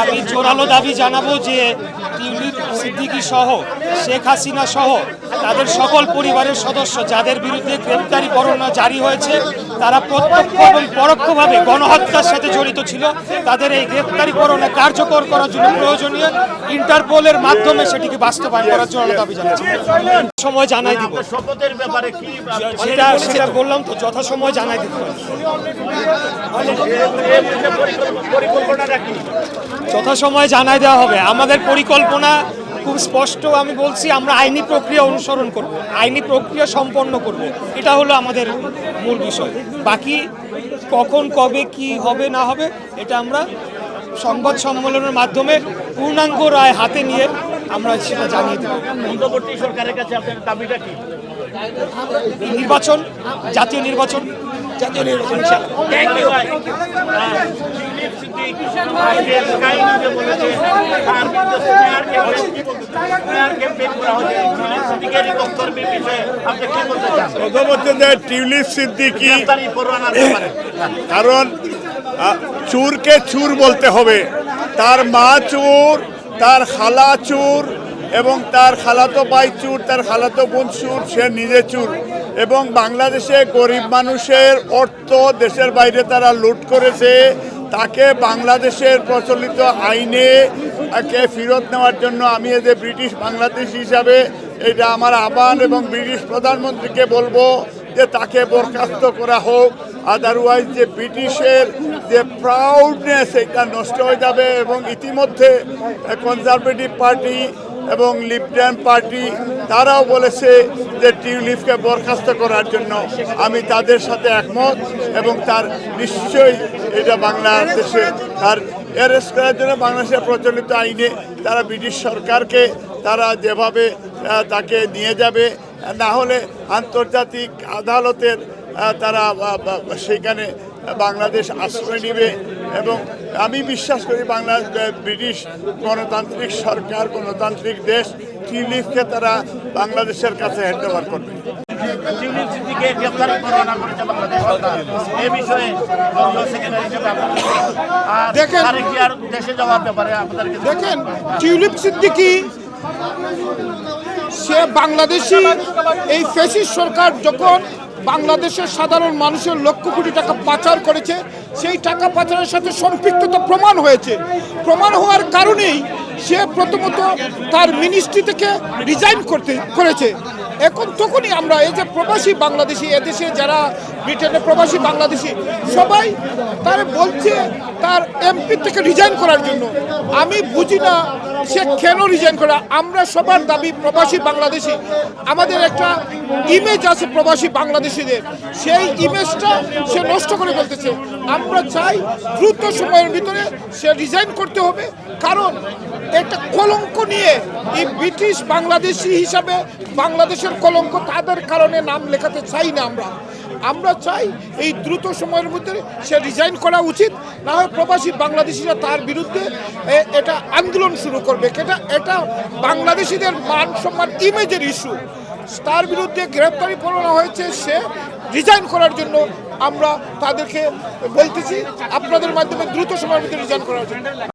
আমি জোরালো দাবি জানাব যে টিউলিপ সিদ্দিকী সহ, শেখ হাসিনা সহ, তাদের সকল পরিবারের সদস্য যাদের বিরুদ্ধে গ্রেপ্তারি পরোয়ানা জারি হয়েছে, তারা প্রত্যক্ষ এবং পরোক্ষভাবে গণহত্যার সাথে জড়িত ছিল। তাদের এই গ্রেপ্তারি পরোয়ানা কার্যকর করার জন্য প্রয়োজনীয় ইন্টারপোলের মাধ্যমে সেটিকে বাস্তবায়ন করার জোরালো দাবি জানাচ্ছি। সময় জানাই দিব। সেটা সেটা বললাম তো যথাসময় জানাই দিব। কি? যথাসময়ে জানাই দেওয়া হবে। আমাদের পরিকল্পনা খুব স্পষ্ট আমি বলছি আমরা আইনি প্রক্রিয়া অনুসরণ করব আইনি প্রক্রিয়া সম্পন্ন করব। এটা হলো আমাদের মূল বিষয়। বাকি কখন কবে কি হবে না হবে এটা আমরা সংবাদ সম্মেলনের মাধ্যমে পূর্ণাঙ্গ রায় হাতে নিয়ে আমরা সেটা জানিয়ে দেব। অন্তর্বর্তী সরকারের কাছে আপনার দাবিটা কি? নির্বাচন জাতীয় নির্বাচন জাতীয় নির্বাচন হচ্ছে যে টিউলিপ সিদ্দিকি কারণ চুরকে চুর বলতে হবে। তার মা চুর তার খালা চুর এবং তার খালাতো ভাই চুর তার খালাতো বোন চুর সে নিজে চুর। এবং বাংলাদেশে গরিব মানুষের অর্থ দেশের বাইরে তারা লুট করেছে, তাকে বাংলাদেশের প্রচলিত আইনে কে ফেরত নেওয়ার জন্য আমি এই যে ব্রিটিশ বাংলাদেশ হিসাবে এটা আমার আহ্বান এবং ব্রিটিশ প্রধানমন্ত্রীকে বলব যে তাকে বরখাস্ত করা হোক আদারওয়াইজ যে ব্রিটিশের যে প্রাউডনেস এটা নষ্ট হয়ে যাবে এবং ইতিমধ্যে কনজারভেটিভ পার্টি এবং লিবডান পার্টি, তারাও বলেছে যে টিউলিপকে বরখাস্ত করার জন্য আমি তাদের সাথে একমত এবং তার নিশ্চয়ই এটা বাংলাদেশে তার অ্যারেস্ট করার জন্য বাংলাদেশের প্রচলিত আইনে তারা ব্রিটিশ সরকারকে তারা যেভাবে তাকে নিয়ে যাবে, না হলে আন্তর্জাতিক আদালতের তারা সেখানে বাংলাদেশ আশ্রয় নেবে এবং আমি বিশ্বাস করি বাংলা ব্রিটিশ গণতান্ত্রিক সরকার গণতান্ত্রিক দেশ টিউলিপকে তারা বাংলাদেশের কাছে হ্যান্ড ওভার করবে। টিউলিপ সিদ্দিকে গ্রেপ্তারি পরোয়ানা করেছে বাংলাদেশ সরকার। এ বিষয়ে দলীয় সেক্রেটারি হিসেবে আর দেখেন- কি আর দেশে যাওয়ার ব্যাপারে আপনাদেরকে দেখেন টিউলিপ সিদ্দিকি সে বাংলাদেশি এই ফেসিস সরকার যখন বাংলাদেশের সাধারণ মানুষের লক্ষ কোটি টাকা পাচার করেছে, সেই টাকা পাচারের সাথে সম্পৃক্ততা প্রমাণ হয়েছে। প্রমাণ হওয়ার কারণেই সে প্রথমত তার মিনিস্ট্রি থেকে রিজাইন করতে, করেছে। এখন তখনই আমরা এই যে প্রবাসী বাংলাদেশি, এদেশে যারা ব্রিটেনে প্রবাসী বাংলাদেশি, সবাই তার বলছে তার এমপি থেকে রিজাইন করার জন্য। আমি বুঝি না সে কেন রিজাইন করে? আমরা সবার দাবি প্রবাসী বাংলাদেশি। আমাদের একটা ইমেজ আছে প্রবাসী বাংলাদেশিদের। সেই ইমেজটা সে নষ্ট করে ফেলতেছে। আমরা চাই দ্রুত সময়ের ভিতরে সে রিজাইন করতে হবে। কারণ একটা কলঙ্ক নিয়ে এই ব্রিটিশ বাংলাদেশি হিসাবে বাংলাদেশের কলঙ্ক তাদের কারণে নাম লেখাতে চাই না আমরা। আমরা চাই এই দ্রুত সময়ের মধ্যে সে রিজাইন করা উচিত। না হয় প্রবাসী বাংলাদেশিরা তার বিরুদ্ধে এটা আন্দোলন শুরু করবে। এটা এটা বাংলাদেশিদের মান সম্মান ইমেজের ইস্যু তার বিরুদ্ধে গ্রেপ্তারি পরোয়ানা হয়েছে, সে রিজাইন করার জন্য আমরা তাদেরকে বলতেছি। আপনাদের মাধ্যমে দ্রুত সময়ের মধ্যে রিজাইন করার জন্য।